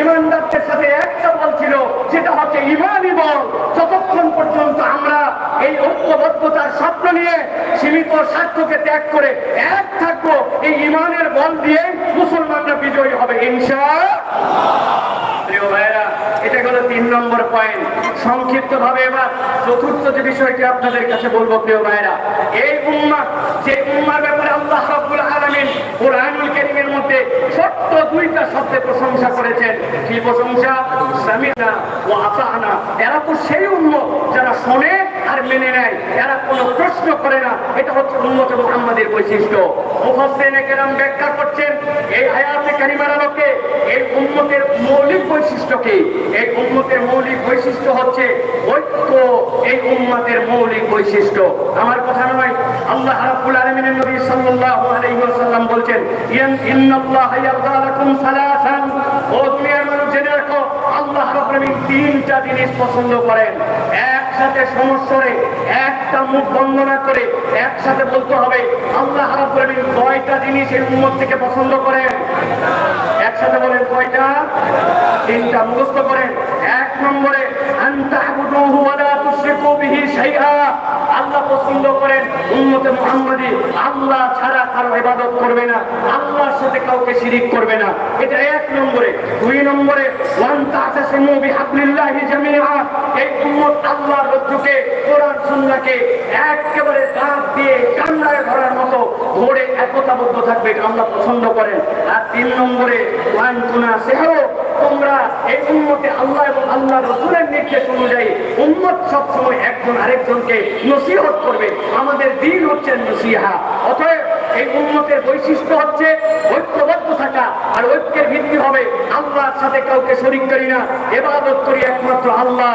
ইমানদারদের সাথে একটা বল ছিল, সেটা হচ্ছে ইমানই বল। যতক্ষণ পর্যন্ত আমরা এই ঐক্যবদ্ধতার স্বপ্ন নিয়ে সীমিত স্বার্থকে ত্যাগ করে এক থাকব, এই ইমানের বল দিয়ে মুসলমানরা বিজয়ী হবে ইনশা এটা হলো তিন নম্বর পয়েন্ট সংক্ষিপ্ত ভাবে এবার চতুর্থ যে বিষয়টি আপনাদের কাছে বলব, প্রিয় ভাইরা এই উম্মা যে উম্মার ব্যাপারে আল্লাহ রাব্বুল কারীমের মধ্যে ছোট্ট দুইটা শব্দে প্রশংসা করেছেন। কি প্রশংসা? সামিনা ও আসাহানা এরা তো সেই উন্মত যারা শোনে আর মেনে নেয়। এরা কোনো প্রশ্ন করে না। এটা হচ্ছে উম্মত মুহাম্মাদের বৈশিষ্ট্য। মুফাসসিরিনে কেরাম ব্যাখ্যা করছেন, এই আয়াতে কারিমার আলোকে এই উম্মতের মৌলিক বৈশিষ্ট্য কি এই উম্মতের মৌলিক বৈশিষ্ট্য হচ্ছে ঐক্য। এই উম্মতের মৌলিক বৈশিষ্ট্য। আমার কথা নয়, আল্লাহ রাব্বুল নবী বলছেন, ইয়ান ইন্নাল্লাহা সালাসান। ও দুনিয়ার জেনে রাখো, আল্লাহ রাব্বুল আলামিন তিনটা জিনিস পছন্দ করেন। একসাথে সমস্যরে একটা মুখ বন্ধ না করে একসাথে বলতে হবে, আল্লাহ রাব্বুল কয়টা জিনিস এই উম্মত থেকে পছন্দ করেন? একসাথে বলেন কয়টা? তিনটা মুখস্থ করেন। এক নম্বরে আন্তা ওয়া লা তুশরিকু বিহি শাইআ। আল্লাহ পছন্দ করেন উন্মতে মোহাম্মদী আল্লাহ ছাড়া কারও ইবাদত করবে না, আল্লাহর সাথে কাউকে শিরিক করবে না। এটা এক নম্বরে। দুই নম্বরে এই উম্মত আল্লাহর রজ্জুকে, কোরআন সুন্নাহকে একেবারে দাঁত দিয়ে কান্নায় ধরার মতো ধরে একতাবদ্ধ থাকবে, এটা আল্লাহ পছন্দ করেন। আর তিন নম্বরে তোমরা এই উম্মতে আল্লাহ এবং আল্লাহ রসুলের নির্দেশ অনুযায়ী উম্মত সবসময় একজন আরেকজনকে নসিহত করবে। আমাদের দিন হচ্ছে নসিহা। অতএব এই উন্মতের বৈশিষ্ট্য হচ্ছে ঐক্যবদ্ধ থাকা, আর ঐক্যের ভিত্তি হবে আল্লাহর সাথে কাউকে শরিক করি না। এবাদত করি একমাত্র আল্লাহ।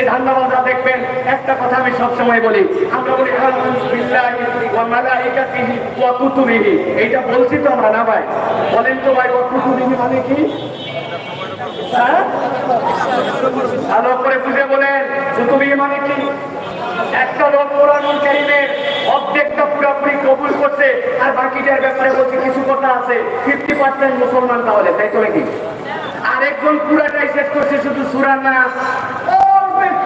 এই ধান্দাবাদরা দেখবেন, একটা কথা আমি সবসময় বলি। আমরা বলি এইটা বলছি তো আমরা না ভাই? বলেন তো ভাই কুতুবিহি মানে কি? হ্যাঁ? ভালো করে বুঝে বলেন, কুতুবিহি মানে কি? একটা লোক কোরআনুল কারীমের অর্ধেকটা পুরোপুরি কবুল করছে, আর বাকিটার ব্যাপারে বলছে কিছু কথা আছে। ফিফটি পার্সেন্ট মুসলমান তাহলে, তাই তো নাকি? আরেকজন পুরাটাই শেষ করছে শুধু সুরা না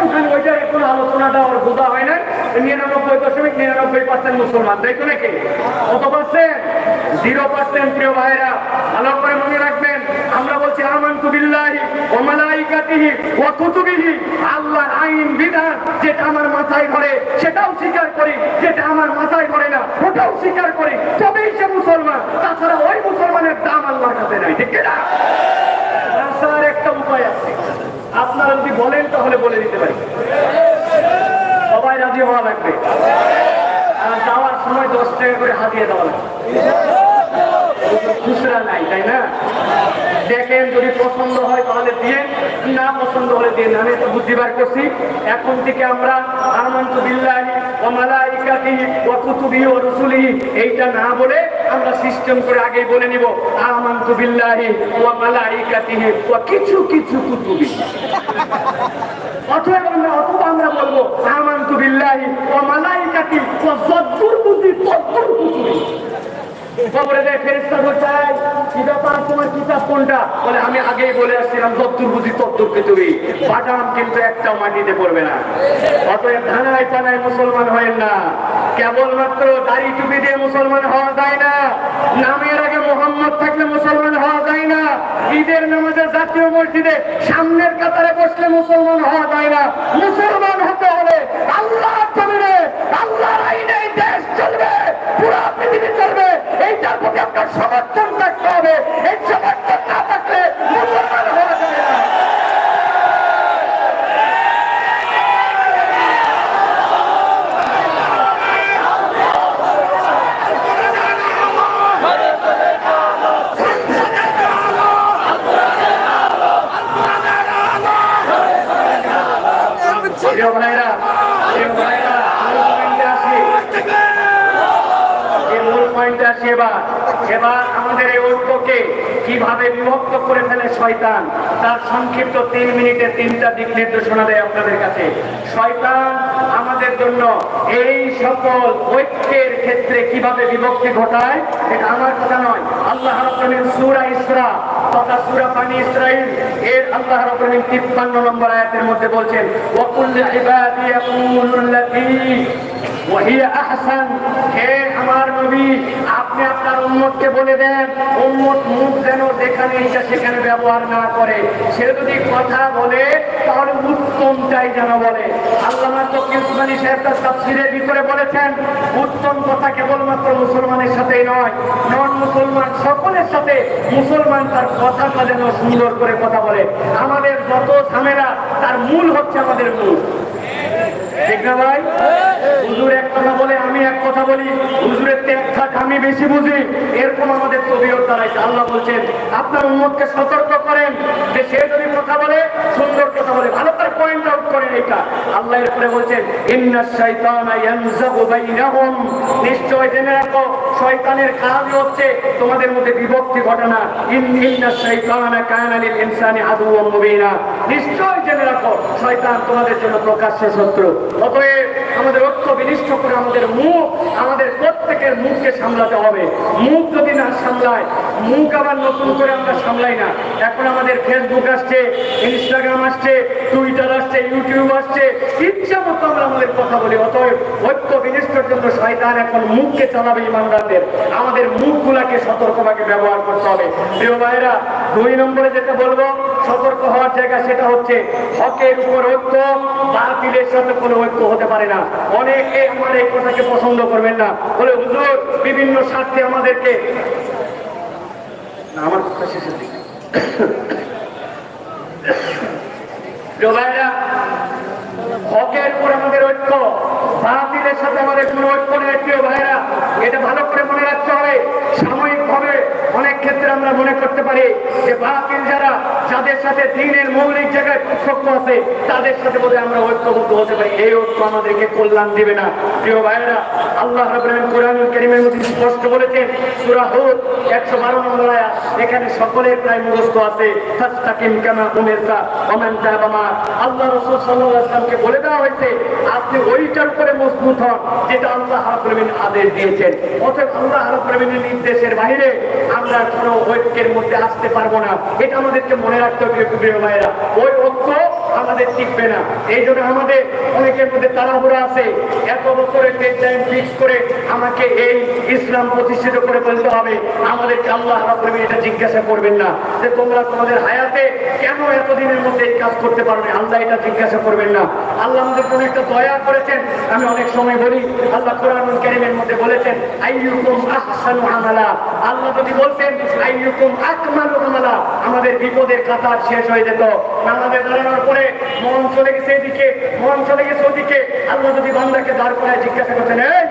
একটুখানি ওইটার এখন আলোচনাটা ওর বোঝা হয় না নিরানব্বই দশমিক নিরানব্বই পার্সেন্ট মুসলমান, তাই তো নাকি? কত পার্সেন্ট জিরো পার্সেন্ট প্রিয় ভাইরা ভালো করে মনে রাখবেন, আমরা বলছি, আমান্তু বিল্লাহি ও মালাইকাতিহি ওয়া কুতুবিহি। আল্লাহর আইন, বিধান যেটা আমার মাথায় ধরে, সেটাও স্বীকার করি। যেটা আমার মাথায় ধরে না, ওটাও স্বীকার করি। তবেই সে মুসলমান, তাছাড়া ওই মুসলমানের দাম আল্লাহর কাছে নাই, ঠিক আসার একটা উপায় আছে। আপনারা যদি বলেন, তাহলে বলে দিতে পারি। সবাই রাজি হওয়া লাগবে। আর যাওয়ার সময় দশ টাকা করে হাতিয়ে দেওয়া লাগবে। খুচরা নাই, তাই না? দেখেন, যদি পছন্দ হয় তাহলে দিয়ে, না পছন্দ হলে দিয়ে আমি তো বুদ্ধি বার করছি। এখন থেকে আমরা আমান্ত বিল্লাহি ও মালাইকাতিহি ওয়া কুতুবিহি ওয়া রুসুলিহি, এইটা না বলে আমরা সিস্টেম করে আগেই বলে নিব আমান্তু বিল্লাহি ওয়া মালাইকাতিহি ওয়া কিছু কিছু কুতুবি। অথবা আমরা বলব আমান্তু বিল্লাহি ওয়া মালাইকাতি ওয়া যদ্দুর বুদ্ধি খবরে দেয় ফেরেস্তা বলছাই কি ব্যাপার? তোমার কিতাব কোনটা? বলে, আমি আগেই বলে আসছিলাম তত্তুর বুঝি তত্তুর পৃথিবী বাদাম কিন্তু একটাও মাটিতে পড়বে না। অতএব ধানায় পানায় মুসলমান হয়েন না। কেবলমাত্র দাড়ি টুপি দিয়ে মুসলমান হওয়া যায় না। নামের আগে মোহাম্মদ থাকলে মুসলমান হওয়া যায় না। ঈদের নামাজের জাতীয় মসজিদে সামনের কাতারে বসলে মুসলমান হওয়া যায় না। মুসলমান হতে হলে আল্লাহ আল্লাহর আইনে দেশ চলবে। পুরো পৃথিবী চলবে। আপনার সমর্থন থাকতে হবে। এই সমর্থন না থাকলে মুসলমান হওয়া যাবে না। প্রিয় এবার আমাদের এই ঐক্যকে কীভাবে বিভক্ত করে ফেলে শয়তান, তার সংক্ষিপ্ত তিন মিনিটে তিনটা দিক নির্দেশনা দেয় আপনাদের কাছে। শয়তান আমাদের জন্য এই সকল ঐক্যের ক্ষেত্রে কীভাবে বিভক্তি ঘটায়, এটা আমার কথা নয়। আল্লাহ রাব্বুল সূরা ইসরা তথা সূরা বানি ইসরাইল এর আল্লাহ রাব্বুল 53 নম্বর আয়াতের মধ্যে বলছেন ওয়াকুল ইবাদি ইয়াকুলুল্লাতী ওয়াহিয়া আহসান হে আমার নবী, আপনি আপনার উম্মতকে বলে দেন, উম্মত মুখ যেন যেখানে ইচ্ছা সেখানে ব্যবহার না করে। সে যদি কথা বলে, তাহলে উত্তমটাই যেন বলে। সাহেব তার তাফসীরের ভিতরে বলেছেন, উত্তম কথা কেবলমাত্র মুসলমানের সাথেই নয় নন মুসলমান সকলের সাথে মুসলমান তার কথাটা যেন সুন্দর করে কথা বলে। আমাদের যত ঝামেলা, তার মূল হচ্ছে আমাদের মূল। ঠিক না ভাই? হুজুর এক কথা বলে কথা বলি, হুজুরের ত্যাগ থাক, আমি বেশি বুঝি। এরকম আমাদের তবিয়ত দাঁড়াইছে আল্লাহ বলছেন, আপনার উন্মতকে সতর্ক করেন, যে সে যদি কথা বলে, সুন্দর কথা বলে, ভালো করে পয়েন্ট আউট করেন এটা আল্লাহ এরপরে বলছেন, ইন্না শাইতানা ইয়ানজাগু বাইনাহুম। নিশ্চয় জেনে রাখো, শয়তানের কাজ হচ্ছে তোমাদের মধ্যে বিভক্তি ঘটনা ইন্না শাইতানা কানা লিল ইনসানি আদুওয়াম মুবিনা। নিশ্চয় জেনে রাখো, শয়তান তোমাদের জন্য প্রকাশ্য শত্রু। অতএব আমাদের ঐক্য বিনিষ্ট করে আমাদের মুখ, আমাদের প্রত্যেকের মুখকে সামলাতে হবে। মুখ যদি না সামলায়, মুখ আবার নতুন করে আমরা সামলাই না। এখন আমাদের ফেসবুক আসছে ইনস্টাগ্রাম আসছে টুইটার আসছে ইউটিউব আসছে, ইচ্ছা মতো আমরা আমাদের কথা বলি। অতএব ঐক্য বিনিষ্টর জন্য শয়তান এখন মুখকে চালাবে ইমানদারদের। আমাদের মুখগুলাকে সতর্কভাবে ব্যবহার করতে হবে। প্রিয় ভাইরা দুই নম্বরে যেটা বলব, সতর্ক হওয়ার জায়গা সেটা হচ্ছে হকের উপর ঐক্য, বাতিলের সাথে কোনো ঐক্য হতে পারে না। অনেকে আমার এই কথাকে পছন্দ করবেন না। বলে, হুজুর, বিভিন্ন স্বার্থে আমাদেরকে আমার কথা শেষের দিকে। হকের উপর আমাদের ঐক্য সাথে আমাদের কোনো ঐক্য নেই ভাইরা। এটা ভালো করে মনে রাখতে হবে। সাময়িক আমরা মনে করতে পারি যে বাতিল যারা, যাদের সাথে দিনের মৌলিক জায়গায় পার্থক্য আছে, তাদের সাথে বোধহয় আমরা ঐক্যবদ্ধ হতে পারি। এই ঐক্য আমাদেরকে কল্যাণ দিবে না। প্রিয় ভাইরা আল্লাহ রাব্বুল কোরআন কারীমের মধ্যে স্পষ্ট বলেছেন, সূরা হুদ 112 নম্বর আয়াত, এখানে সকলের প্রায় মুখস্থ আছে আল্লাহ বলে দেওয়া হয়েছে, আপনি ওইটার উপরে মজবুত হন যেটা আল্লাহ আদেশ দিয়েছেন। অতএব আল্লাহ নির্দেশের বাইরে আমরা কোনো ঐক্যের মধ্যে আসতে পারব না। এটা আমাদেরকে মনে রাখতে হবে, প্রিয় ভাইরা ওই ঐক্য আমাদের টিকবে না। এই জন্য আমাদের অনেকের মধ্যে তাড়াহুড়া আছে। এত বছরের ডেড টাইম ফিক্স করে আমাকে এই ইসলাম প্রতিষ্ঠিত করে ফেলতে হবে। আমাদেরকে আল্লাহ এটা জিজ্ঞাসা করবেন না যে তোমরা তোমাদের হায়াতে কেন এতদিনের মধ্যে এই কাজ করতে পারবে। আল্লাহ এটা জিজ্ঞাসা করবেন না। আল্লাহ আমাদের কোন একটা দয়া করেছেন। আমি অনেক সময় বলি, আল্লাহ কোরআন কারিমের মধ্যে বলেছেন, আইয়ুকুম আহসানু আমালা। আল্লাহ যদি বলতেন, আইয়ুকুম আকমালু আমালা। আমাদের বিপদের কাতার শেষ হয়ে যেত। নামাজে দাঁড়ানোর পরে মন চলে গেছে এদিকে, মন চলে গেছে ওদিকে। আল্লাহ যদি বান্দাকে দাঁড় করায় জিজ্ঞাসা করতেন, এই,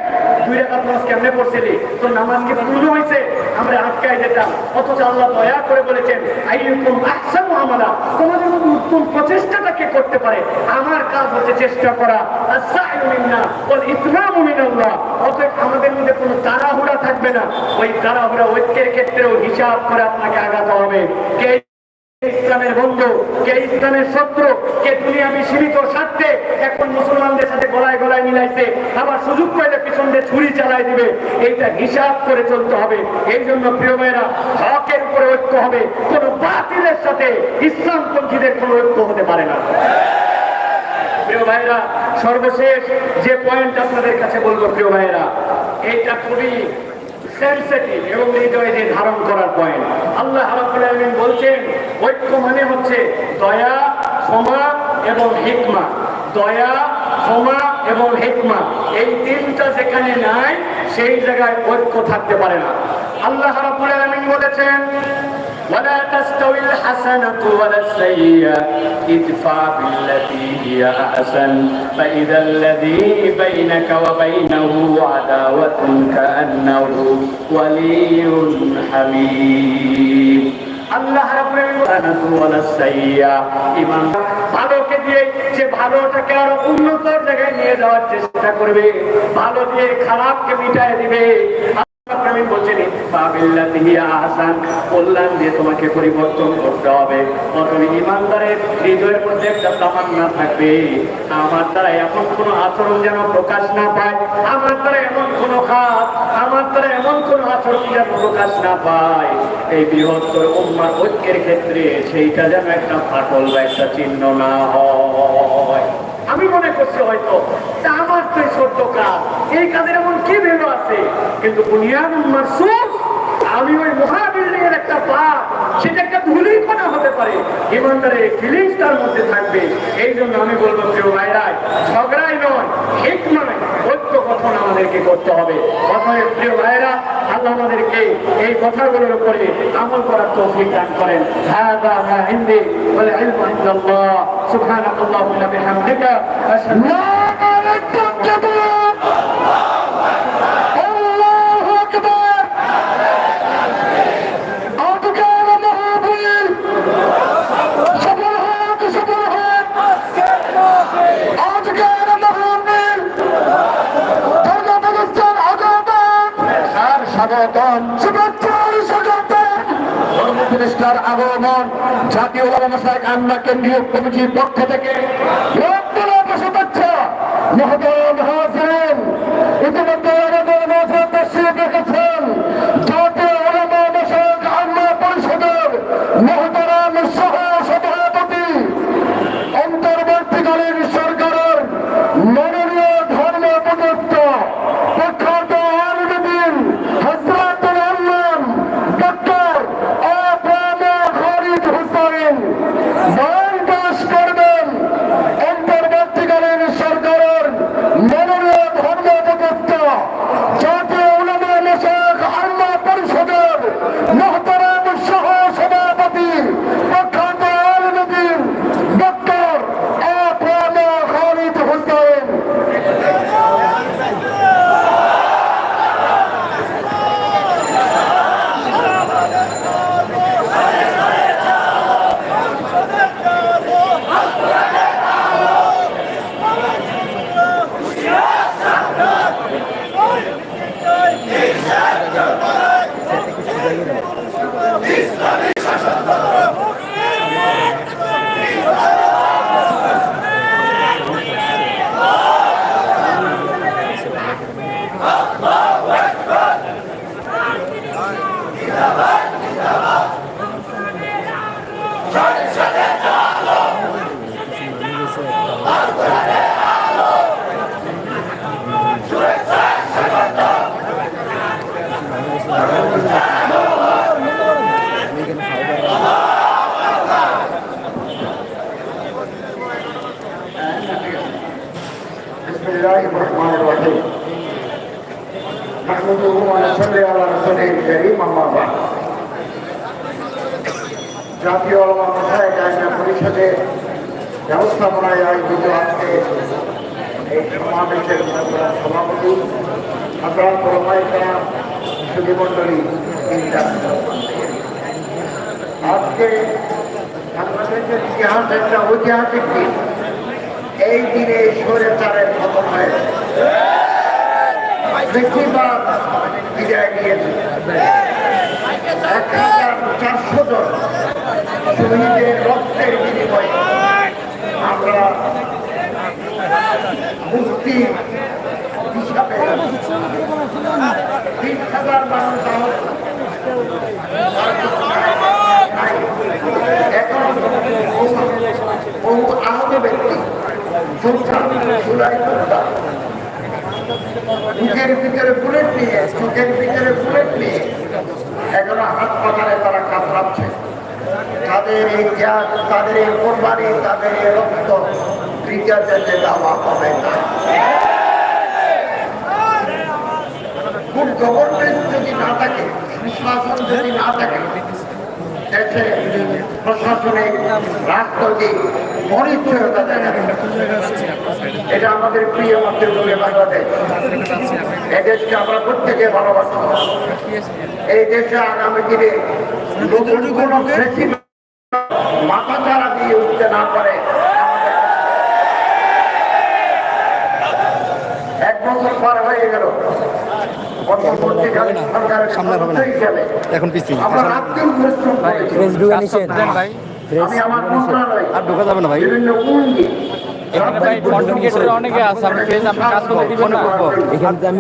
দুই রাকাত নামাজ কেমনে পড়ছিলি? তোর নামাজ কি পূর্ণ হয়েছে আমরা আটকায় যেতাম। অথচ আল্লাহ দয়া করে বলেছেন, আইয়ুকুম আহসানু আমালা। তোমাদের প্রচেষ্টাটাকে করতে পারে? আমার কাজ হচ্ছে চেষ্টা করা। অতএব আমাদের মধ্যে কোনো তাড়াহুড়া থাকবে না। ওই ঐক্যের ক্ষেত্রেও হিসাব করে আপনাকে আগাতে হবে। কে ইসলামের বন্ধু, কে ইসলামের শত্রু, কে দুনিয়াবি সীমিত স্বার্থে এখন মুসলমানদের সাথে গলায় গলায় মিলাইছে, আবার সুযোগ পাইলে পিছন দিয়ে ছুরি চালাই দিবে। এইটা হিসাব করে চলতে হবে। এই জন্য প্রিয় ভাইরা হকের উপরে ঐক্য হবে। কোন বাতিলের সাথে ইসলামপন্থীদের কোনো ঐক্য হতে পারে না। প্রিয় ভাইরা সর্বশেষ যে পয়েন্ট আপনাদের কাছে বলব প্রিয় ভাইরা এইটা খুবই সেন্সিটিভ এবং হৃদয়ে ধারণ করার পয়েন্ট আল্লাহ বলছেন, ঐক্য মানে হচ্ছে দয়া, ক্ষমা এবং হিকমা। দয়া, ক্ষমা এবং হিকমা। এই তিনটা যেখানে নাই, সেই জায়গায় ঐক্য থাকতে পারে না। আল্লাহ রাব্বুল বলেছেন ولا تستوي الحسنة ولا السيئة ادفع بالتي هي أحسن فإذا الذي بينك وبينه عداوة كأنه ولي حميم আল্লাহ রাব্বুল আলামিন ওয়ালা সাইয়্যা ইমান ভালোকে দিয়ে যে ভালোটাকে আরো উন্নত জায়গায় নিয়ে যাওয়ার চেষ্টা করবে ভালো দিয়ে খারাপকে মিটাই দিবে আমি বলছেন কল্যাণ দিয়ে তোমাকে পরিবর্তন করতে হবে। ইমানদারের হৃদয়ের মধ্যে একটা তামান্না থাকবে। আমার দ্বারা এমন কোন আচরণ যেন প্রকাশ না পায়। আমার দ্বারা এমন হাত আমার দ্বারা এমন আচরণ যেন প্রকাশ না পায়। এই বৃহত্তর উম্মার ঐক্যের ক্ষেত্রে সেইটা যেন একটা ফাটল বা একটা চিহ্ন না হয়। আমি মনে করছি হয়তো ছোট্ট কাজ এই কাজের এমন কি ভেঙে আছে? কিন্তু আমি ওই মহাবিল্ডিং এর একটা পাপ সেটা একটা ধুলি কণা হতে পারে। ইমানদারে ফিলিংস তার মধ্যে থাকবে। এই জন্য আমি বলব কেউ ভাইরাই ঝগড়াই নয় ঠিক নয়, ঐক্য গঠন আমাদেরকে করতে হবে। অতএব, প্রিয় ভাইরা, আল্লাহ আমাদেরকে এই কথাগুলোর উপরে আমল করার তৌফিক দান করেন। হাদা হা হিন্দি ওয়াল ইলমু ইনদাল্লাহ। সুবহানাকাল্লাহুম্মা বিহামদিকা, আশহাদু আল্লা ইলাহা ইল্লা স্বাগতম। শুভেচ্ছার স্বাগতম। ধর্ম আগমন। জাতীয় কেন্দ্রীয় কমিটির পক্ষ থেকে نحمده ونصلي على رسوله الكريم أما بعد জাতীয় আলমা মাথায় আইনা পরিষদের ব্যবস্থাপনায় আয়োজিত আজকে এই সমাবেশের সভাপতি আপনারা প্রমায়িকা সুধীমণ্ডলী আজকে বাংলাদেশের ইতিহাস একটা ঐতিহাসিক দিন এই দিনে স্বৈরাচারের খতম হয়েছে বেশিরভাগ বিদায় নিয়েছে এক হাজার চারশো জন শহীদের রক্তের বিনিময়ে আমরা মুক্তি এখন বহু- আহত ব্যক্তি যোদ্ধা জুলাই বুকের ভিতরে বুলেট নিয়ে, চোখের ভিতরে বুলেট নিয়ে এখনও হাত পাতারে তারা কাতরাচ্ছে তাদের এই ত্যাগ, তাদের এই কোরবানি, তাদের এই রক্ত যেতে দেওয়া হবে না খুব গভর্নমেন্ট যদি না থাকে, সুশাসন যদি না থাকে, দেশে প্রশাসনিক রাজনৈতিক অনেক এটা আমাদের প্রিয় মাতৃভূমি বাংলাদেশ। এদেশকে আমরা প্রত্যেকে ভালোবাসি। এই দেশে আগামী দিনে নতুন কোনো মাথা চারা দিয়ে উঠতে না পারে এক বছর পার হয়ে গেল। সামনে পাবেন এখন পিছিয়ে। আমি আর ঢোকা যাবে না ভাই। এখানে ভাই কন্টেন্ট ক্রিয়েটর অনেকে আছে আপনি ফেস আপনি কাজ করতে দিবেন না। এখান থেকে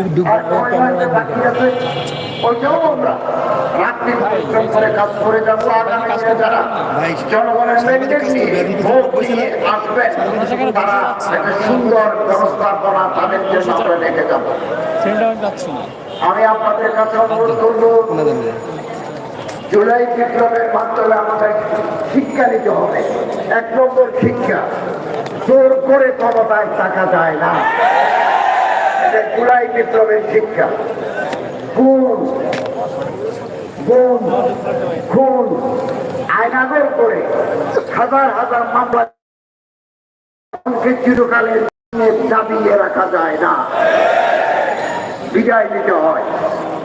আমি আপনাদের কাছে অনুরোধ করব। জুলাই বিপ্লবের মাধ্যমে আমাদের শিক্ষা নিতে হবে। এক নম্বর শিক্ষা, জোর করে ক্ষমতায় থাকা যায় না। এটা জুলাই বিপ্লবের শিক্ষা। গুম খুন আয়নাগর করে হাজার হাজার মামলা চিরকালের চাপিয়ে রাখা যায় না। বিজয় নিতে হয়।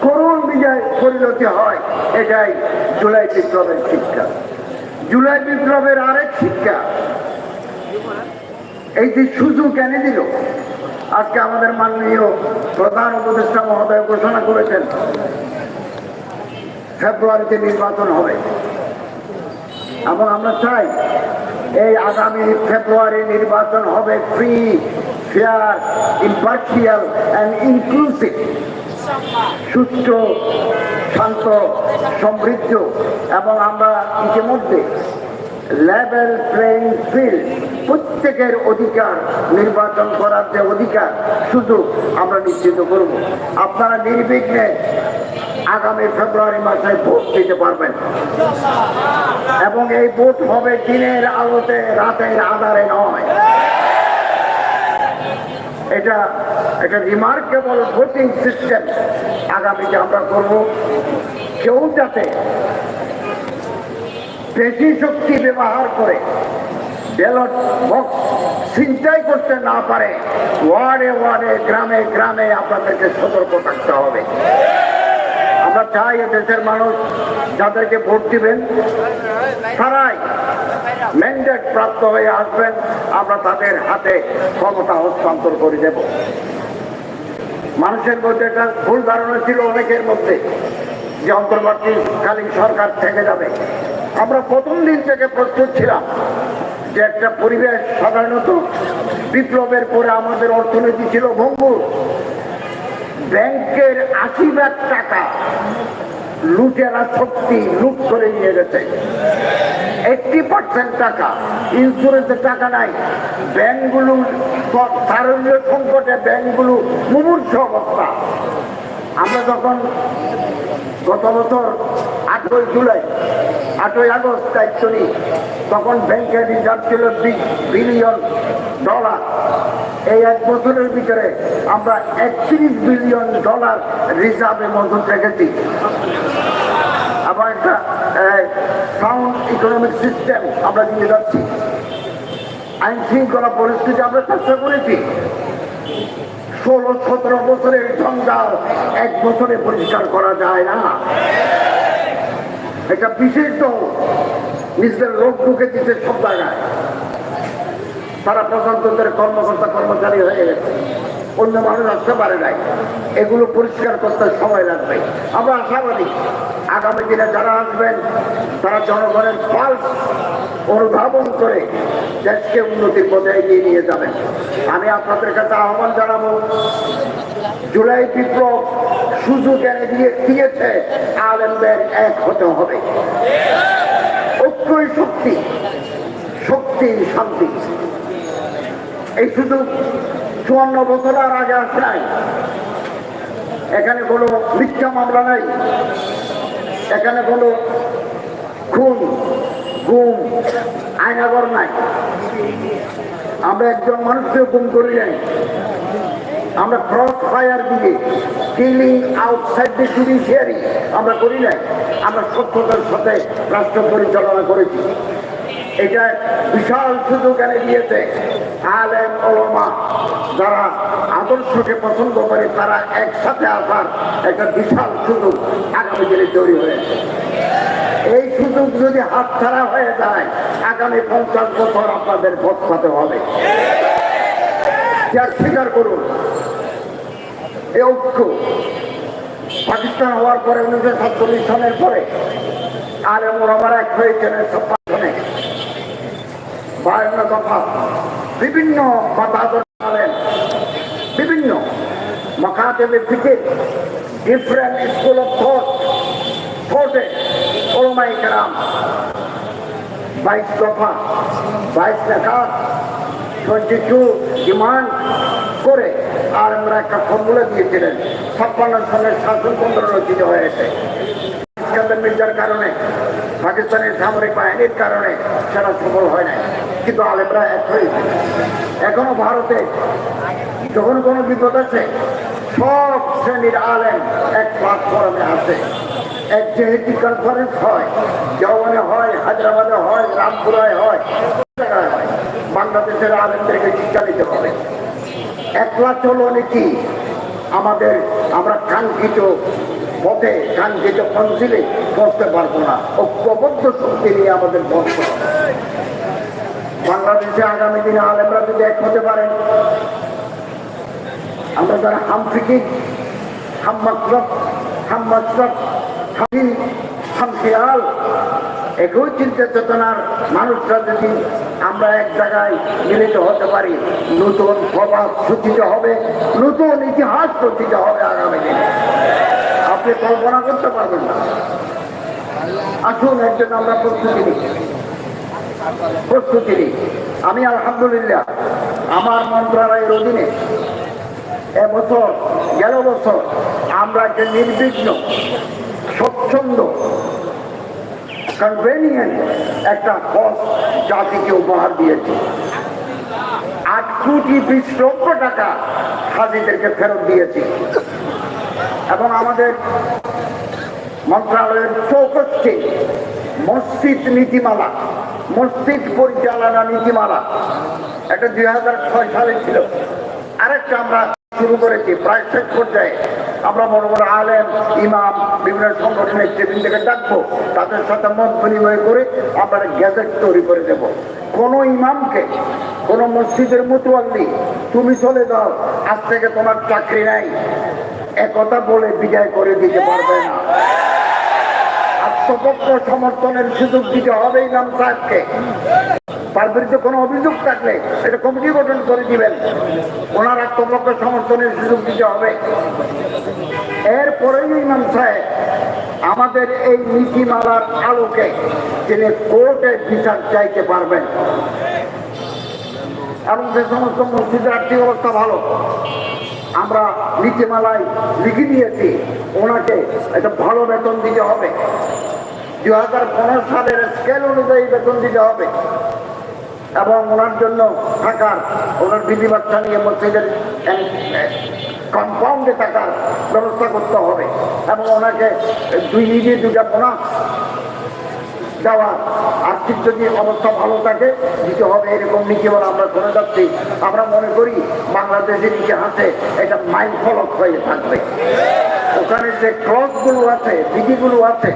করুণ বিজয় পরিণতি হয়, এটাই জুলাই বিপ্লবের শিক্ষা। জুলাই বিপ্লবের আরেক শিক্ষা, এই যে সুযোগ এনে দিল, আজকে আমাদের মাননীয় প্রধান উপদেষ্টা মহোদয় ঘোষণা করেছেন, ফেব্রুয়ারিতে নির্বাচন হবে। এবং আমরা চাই, এই আগামী ফেব্রুয়ারি নির্বাচন হবে free fair impartial and inclusive সুস্থ, শান্ত, সমৃদ্ধ এবং আমরা ইতিমধ্যে লেভেল প্লেইং ফিল্ড প্রত্যেকের অধিকার নির্বাচন করার যে অধিকার, সুযোগ আমরা নিশ্চিত করব। আপনারা নির্বিঘ্নে আগামী ফেব্রুয়ারি মাসে ভোট দিতে পারবেন। এবং এই ভোট হবে দিনের আলোতে, রাতের আধারে নয়। এটা একটা রিমার্কেবল ভোটিং সিস্টেম আগামীতে আমরা করব। কেউ যাতে বেশি শক্তি ব্যবহার করে ব্যালট বক্স চিন্তাই করতে না পারে, ওয়ার্ডে ওয়ার্ডে, গ্রামে গ্রামে আপনাদেরকে সতর্ক থাকতে হবে। আমরা চাই দেশের মানুষ যাদেরকে ভোট দিবেন, তারাই ম্যান্ডেট প্রাপ্ত হয়ে আসবেন, আমরা তাদের হাতে ক্ষমতা হস্তান্তর করে দেব। মানুষের মধ্যে একটা ভুল ধারণা ছিল অনেকের মধ্যে, যে অন্তর্বর্তীকালীন সরকার থেকে যাবে। আমরা প্রথম দিন থেকে প্রস্তুত ছিলাম যে একটা পরিবেশ সাধারণত বিপ্লবের পরে আমাদের অর্থনীতি ছিল ভঙ্গুর। ব্যাংকের আশি লাখ টাকা লুটেরা শক্তি লুট করে নিয়ে গেছে। এইটটি পার্সেন্ট টাকা ইন্স্যুরেন্সের টাকা নাই। ব্যাংকগুলো তারল্য সংকটে ব্যাংকগুলো মুমূর্ষ অবস্থা। আমরা যখন গত বছর আটই জুলাই, আটই আগস্ট দায়িত্ব নিই, তখন ব্যাংকের রিজার্ভ ছিল বিশ বিলিয়ন ডলার। এই এক বছরের ভিতরে আমরা একত্রিশ বিলিয়ন ডলার রিজার্ভে মজুদ রেখেছি। একটা সাউন্ড ইকোনমিক সিস্টেম আমরা দিয়ে যাচ্ছি। আইন শৃঙ্খলা পরিস্থিতি আমরা চেষ্টা করেছি। ষোলো, সতেরো বছরের জঞ্জাল এক বছরে পরিষ্কার করা যায় না। এটা বিশেষ দল নিজেদের লোক ঢুকে দিতে সব জায়গায়। তারা প্রশাসনদের কর্মকর্তা, কর্মচারী হয়ে গেছে। অন্য মানুষ আসতে পারে নাই। এগুলো পরিষ্কার করতে সময় লাগবে। আমরা আশাবাদী, আগামী দিনে যারা আসবেন, তারা জনগণের পাল্স অনুধাবন করে দেশকে উন্নতির পথে এগিয়ে নিয়ে যাবেন। আমি আপনাদের কাছে আহ্বান জানাব, জুলাই বিপ্লব সুযোগ এনে দিয়ে দিয়েছে, আলেমদের এক হতে হবে। ঐক্যই শক্তি শক্তি শান্তি। এই সুযোগ চুয়ান্ন বছর আর আগে আসে নাই। এখানে কোনো মিথ্যা মামলা নাই। এখানে কোনো খুন, গুম আয়নাগর নাই। আমরা একজন মানুষকে গুম করি নাই। আমরা ক্রস ফায়ার দিয়ে কিলিং আউটসাইড দ্য জুডিশিয়ারি আমরা করি নাই। আমরা সত্যতার সাথে রাষ্ট্র পরিচালনা করেছি। এটা বিশাল সুযোগ এনে দিয়েছে। আলেম, ওলমা যারা আদর্শকে পছন্দ করে, তারা একসাথে আসার একটা বিশাল সুযোগ আগামী দিনে তৈরি হয়েছে। এই সুযোগ যদি হাতছাড়া হয়ে যায়, আগামী পঞ্চাশ বছর আপনাদের খাতে হবে। যার স্বীকার করুন এই ঐক্য পাকিস্তান হওয়ার পরে উনিশশো সাতচল্লিশ সনের পরে আর এমন আবার এক হয়েছিলেন বায়ান্ন দফা। বিভিন্ন মতাদর আলেন বিভিন্ন মকাতেবে থেকে ডিফারেন্ট স্কুল অফ থট থটে ওলমাই কেরাম, বাইশ দফা, বাইশ লেখা টোয়েন্টি টু ডিমান্ড করে আর আমরা একটা ফর্মুলা দিয়েছিলেন। ছাপ্পান্ন সনের শাসনতন্ত্র রচিত হয়েছে ইস্কান্দার মির্জার কারণে, পাকিস্তানের সামরিক বাহিনীর কারণে সেটা সফল হয় নাই। কিন্তু আলেমরা এক হয়েছে এখনও ভারতে যখন কোনো বিপদ আছে সব শ্রেণির আলেম এক প্ল্যাটফর্মে আছে এক যেহেতু কনফারেন্স হয়, জওয়ানে হয়, হায়দ্রাবাদে হয়, রামপুরায় হয় হয়, বাংলাদেশের আলেমদেরকে শিক্ষা দিতে হবে। একলা চলনে কি? আমাদের আমরা কাঙ্ক্ষিত পথে, কাঙ্ক্ষিত মঞ্জিলে পৌঁছতে পারব না। ঐক্যবদ্ধ শক্তি নিয়ে আমাদের পৌঁছতে বাংলাদেশে আগামী দিনে আলেমরা যদি এক হতে পারেন আমরা যারা হাম ফিকির হাম মাসরফ হাম হামি হাম একই চিন্তা চেতনার মানুষরা যদি আমরা এক জায়গায় মিলিত হতে পারি, নতুন প্রভাব সূচিত হবে, নতুন ইতিহাস রচিত হবে আগামী দিনে। আপনি কল্পনা করতে পারবেন না। আসুন, একজন আমরা প্রস্তুতি নিই। প্রস্তুতি নিই। আমি আলহামদুলিল্লাহ, আমার মন্ত্রণালয়ের অধীনে এবছর, গেল বছর আমরা যে নির্বিঘ্ন, স্বচ্ছন্দ কনভেনিয়েন্ট একটা পথ জাতিকে উপহার দিয়েছি। আট কোটি বিশ লক্ষ টাকা হাজিদেরকে ফেরত দিয়েছি। এবং আমাদের মন্ত্রণালয়ের চৌকশটি মসজিদ নীতিমালা মসজিদ পরিচালনা নীতিমালা। এটা দুই হাজার ছয় সালে ছিল। আরেকটা আমরা শুরু করেছি, প্রায় শেষ পর্যায়ে। আমরা বড় বড় আলেম, ইমাম, বিভিন্ন সংগঠনের টেবিল থেকে ডাকবো। তাদের সাথে মত বিনিময় করে আমরা গ্যাজেট তৈরি করে দেব। কোন ইমামকে, কোন মসজিদের মতুয়াল্লি, তুমি চলে যাও, আজ থেকে তোমার চাকরি নাই। একথা বলে বিদায় করে দিতে পারবে না। আত্মপক্ষ সমর্থনের সুযোগ দিতে হবে ইমাম সাহেবকে। তার বিরুদ্ধে কোনো অভিযোগ থাকলে এটা কমিটি গঠন করে দিবেন। ওনার আত্মপক্ষ সমর্থনের সুযোগ দিতে হবে। এরপরেই ইমাম সাহেব আমাদের এই নীতিমালার আলোকে তিনি কোর্টে বিচার চাইতে পারবেন। এবং যে সমস্ত মসজিদের আর্থিক অবস্থা ভালো, আমরা নীতিমালায় লিখে দিয়েছি, ওনাকে একটা ভালো বেতন দিতে হবে। দু হাজার পনেরো সালের স্কেল অনুযায়ী বেতন দিতে হবে। এবং ওনার জন্য থাকার, ওনার বিধি বাচ্চা নিয়ে মসজিদের কম্পাউন্ডে থাকার ব্যবস্থা করতে হবে। এবং ওনাকে দুই ঈদে দুটা বোনাস দেওয়া আর্থিক যদি অবস্থা ভালো থাকে, দিতে হবে এরকম নীতিমালা আমরা শুনে যাচ্ছি। আমরা মনে করি বাংলাদেশের ইতিহাসে এটা মাইল ফলক হয়ে থাকবে। ওখানে যে ক্রসগুলো আছে, বিধিগুলো আছে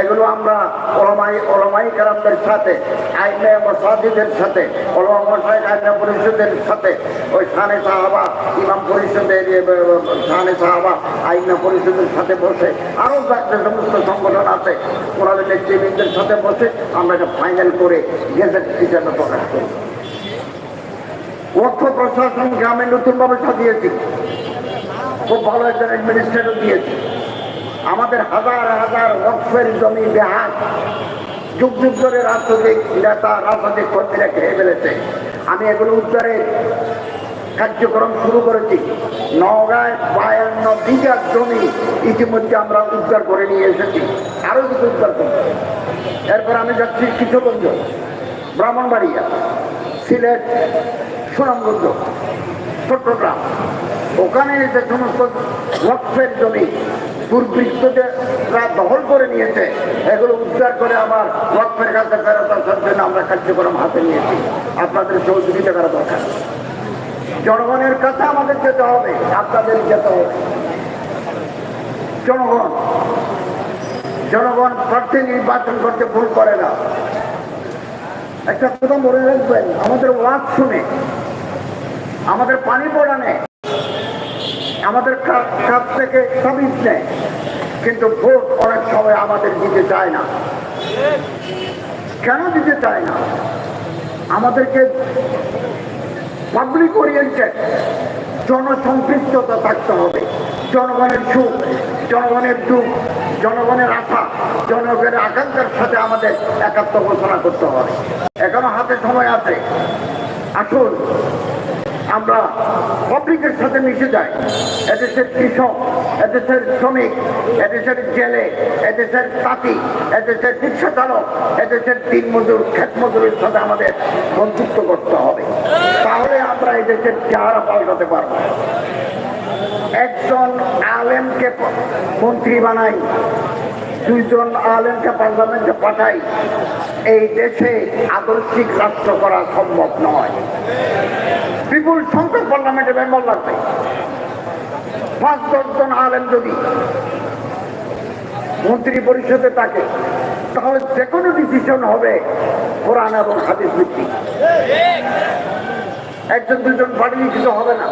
এগুলো আমরা ওলমাই ওলমাই কারামদের সাথে আইনে মসাজিদের সাথে ওলমা মশাই আইনে পরিষদের সাথে, ওই সানে সাহাবা, ইমাম পরিষদের সানে সাহাবা আইনা পরিষদের সাথে বসে আরও যে সমস্ত সংগঠন আছে ওনাদের নেতৃবৃন্দের সাথে বসে আমরা এটা ফাইনাল করে গেজেট হিসাবে প্রকাশ করি। অর্থ প্রশাসনকে আমি নতুনভাবে সাজিয়েছি। খুব ভালো একজন অ্যাডমিনিস্ট্রেটর দিয়েছি। আমাদের হাজার হাজার লক্ষের জমি বেহাত যুগ যুগ ধরে রাজনৈতিক নেতা, রাজনৈতিক কর্মীরা খেয়ে ফেলেছে। আমি এগুলো উদ্ধারের কার্যক্রম শুরু করেছি। নগাঁয় বায়ান্ন বিঘা জমি ইতিমধ্যে আমরা উদ্ধার করে নিয়ে এসেছি। আরও কিছু উদ্ধার করব। এরপর আমি যাচ্ছি কিশোরগঞ্জ ব্রাহ্মণবাড়িয়া, সিলেট, সুনামগঞ্জ, চট্টগ্রাম। ওখানে যে সমস্ত লক্ষ্যের জমি দুর্বৃত্তরা দখল করে নিয়েছে। এগুলো উদ্ধার করে আমার লক্ষ্যের কাছে ফেরত আসার জন্য আমরা কার্যক্রম হাতে নিয়েছি। আপনাদের সহযোগিতা করা দরকার। জনগণের কাছে আমাদের যেতে হবে, আপনাদের যেতে হবে। জনগণ জনগণ প্রার্থী নির্বাচন করতে ভুল করে না। একটা কথা মনে রাখবেন, আমাদের ওয়াজ শুনে, আমাদের পানি পড়ানে আমাদের কাছ থেকে সার্ভিস নেয়। কিন্তু ভোট অনেক সময় আমাদের দিতে চায় না। কেন দিতে চায় না? আমাদেরকে পাবলিক ওরিয়েন্টেড জনসম্পৃক্ততা থাকতে হবে। জনগণের সুখ, জনগণের দুঃখ, জনগণের আশা, জনগণের আকাঙ্ক্ষার সাথে আমাদের একাত্ম ঘোষণা করতে হবে। এখনও হাতে সময় আছে। আসুন আমরা পাবলিকের সাথে মিশে যাই। এদেশের কৃষক, এদেশের শ্রমিক, এদেশের জেলে, এদেশের তাঁতি, এদেশের রিক্সা চালক এদেশের তিন মজুর ক্ষেত মজুরের সাথে আমাদের বন্ধুত্ব করতে হবে। তাহলে আমরা এদেশের চেহারা পাল্টাতে পারব। একজন আলেমকে মন্ত্রী বানাই, দুইজন আলেমকে পার্লামেন্টে পাঠাই এই দেশে আদর্শিক রাষ্ট্র করা সম্ভব নয়। বিপুল সংখ্যক পার্লামেন্টে মেম্বার লাগবে। পাঁচ দশজন আলেম যদি মন্ত্রী পরিষদে থাকে, তাহলে যে কোনো ডিসিশন হবে কোরআন এবং হাদিস ভিত্তিক। একজন দুজন পার্টি কিছু হবে না।